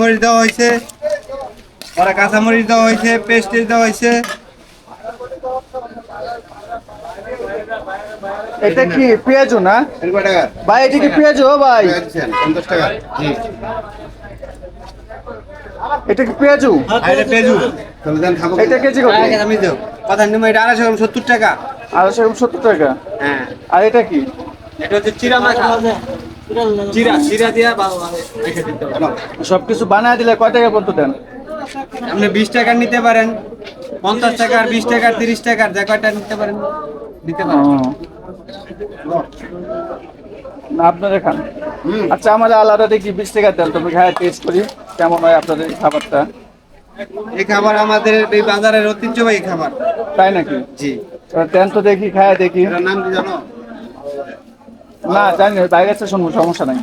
মরিচ দেওয়া হয়েছে পরে কাঁচা মরিচ দেওয়া হয়েছে পেস্টেজ দেওয়া হয়েছে। এটা কি পেঁয়াজু না? ভাই এটা কি পেঁয়াজু? ভাই। পঞ্চাশ টাকা। এটা কি পেঁয়াজু? আর এটা পেঁয়াজু। এটা কেজি কত? আমি কথা নিম এটা আড়াইশো গ্রাম সত্তর টাকা। আড়াইশো গ্রাম সত্তর টাকা? হ্যাঁ। আর এটা কি? এটা হচ্ছে চিরা মাখা। চিরা চিরা দিয়া রেখে দিতে সবকিছু বানায় দিলে কয় টাকা পর্যন্ত দেন? আপনি বিশ টাকার নিতে পারেন পঞ্চাশ টাকার বিশ টাকার তিরিশ টাকার যে কয়টা নিতে পারেন নিতে পারেন। না আপনারা খান। আচ্ছা আমাদের আলাদা দেখি বিশ টাকা দেন তবে খায় টেস্ট করি কেমন হয় আপনাদের এই খাবারটা? এই খাবার আমাদের এই বাজারের ঐতিহ্যবাহী খাবার। তাই নাকি? জি। দেন তো দেখি খায় দেখি। নাম কি জানো? না জানি বাইরে আছে শুনব সমস্যা নাই।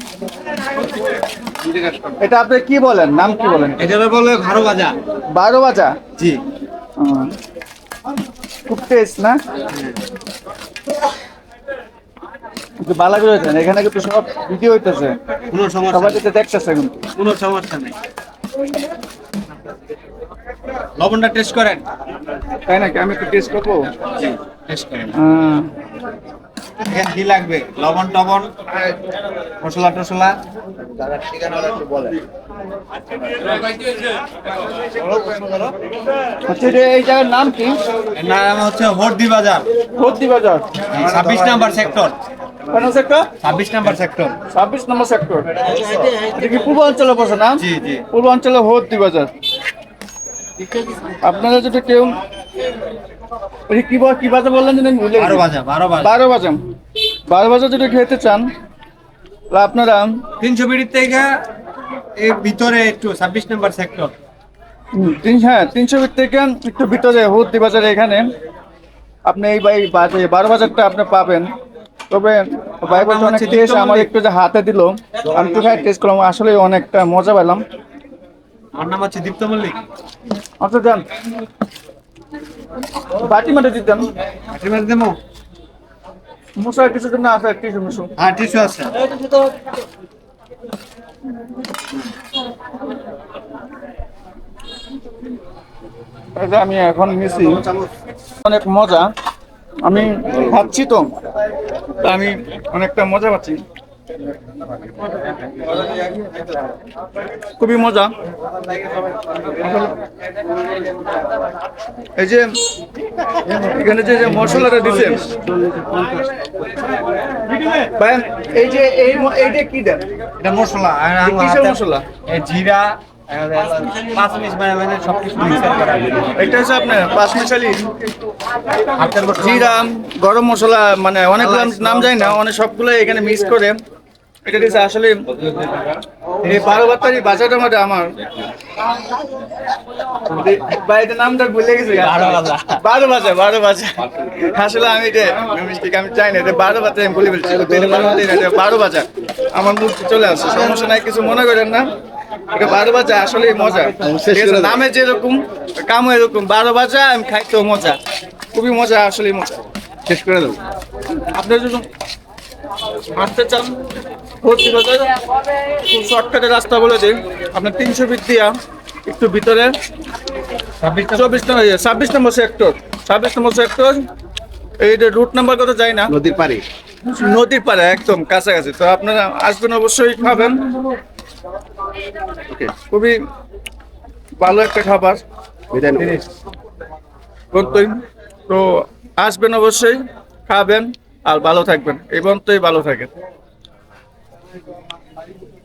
এটা আপনি কি বলেন? নাম কি বলেন? এটা বলে ঘাড়ো ভাজা বারো বাজা? জি। খুব টেস্ট না? বালা করে হয়েছেন এখানে কিন্তু সব ভিডিও হইতেছে। কোনো সমস্যা সবাই যেতে দেখতেছে কিন্তু। কোনো সমস্যা নেই। লবণটা টেস্ট করেন? তাই নাকি? আমি একটু টেস্ট করব? জি টেস্ট করেন। আহ, এখানে কি লাগবে? লবণ টবণ মশলা টসলা? হচ্ছে এই জায়গার নাম কি? নাম হচ্ছে হরদি বাজার। ভর্তি বাজার। ছাব্বিশ নাম্বার সেক্টর। কোন সেক্টর? ছাব্বিশ নাম্বার সেক্টর। ছাব্বিশ নম্বর সেক্টর। এটা কি পূর্বাঞ্চলে বসে না? জি জি। পূর্বাঞ্চলে ভর্তি বাজার। আপনারা যদি কেউ কি বললেন যেন আমি ভুলে বারো বাজা বারো বাজা। বারো বাজার বারো বাজার যদি খেতে চান আপনারা তিনশো বিড়ির থেকে এই ভিতরে একটু ছাব্বিশ নাম্বার সেক্টর তিন হ্যাঁ তিনশো থেকে একটু ভিতরে হুদ্দি বাজারে এখানে। আপনি এই বাজে- বারো বাজারটা আপনি পাবেন। তবে ভাই বলছে অনেক টেস্ট আমার একটু যে হাতে দিল আমি তো টেস্ট করলাম আসলে অনেকটা মজা পেলাম। আমার নাম হচ্ছে দীপ্ত মল্লিক আচ্ছা যান। বাটি মাঠে দিতেন হাটের মাঝে দেবো মশলা কিছু জন্য আছে টিসু মিশু। হ্যাঁ টিসু আছে। আমি এখন নিছি। অনেক মজা। আমি খাচ্ছি তা আমি অনেকটা মজা পাচ্ছি। খুবই মজা। এই যে এখানে যে মশলাটা ভাই এই যে এই এইটা কি দেন? এটা মশলা মশলা? এই জিরা এটা হচ্ছে আপনার পাঁচ মিশালি। জিরা গরম মশলা মানে অনেক নাম জানি না অনেক সবগুলো এখানে মিক্স করে। এটা দিচ্ছে আসলে এই বারো বাতারি বাজারটা মধ্যে আমার। বা এটা নামটা ভুলে গেছি। বারো বাজা। বারো বাজা বারো বাজা আসলে আমি এটা আমি চাই না এটা বারো বাজা আমি ভুলে ফেলছি। বারো বাজা না, এটা বারো বাজা আমার মুখ চলে আসছে সমস্যা নাই কিছু মনে করেন না। এটা বারো বাজা আসলে মজা। নামে যেরকম কামও এরকম বারো বাজা আমি খাইতেও মজা। খুবই মজা আসলে মজা। শেষ করে দেবো আপনার যদি আসতে চান? ভর্তি বাজার খুব শর্টকাটের রাস্তা বলে দিই। আপনার তিনশো ফিট দিয়া একটু ভিতরে। চব্বিশ নম্বর ছাব্বিশ নম্বর সেক্টর ছাব্বিশ নম্বর সেক্টর এই রুট নাম্বার কত যায় না। নদীর পাড়ে। নদীর পাড়ে একদম কাছাকাছি। তো আপনারা আসবেন অবশ্যই খাবেন। খুবই ভালো একটা খাবার। তো আসবেন অবশ্যই খাবেন আর ভালো থাকবেন। এই পর্যন্তই ভালো থাকেন। Saya ke.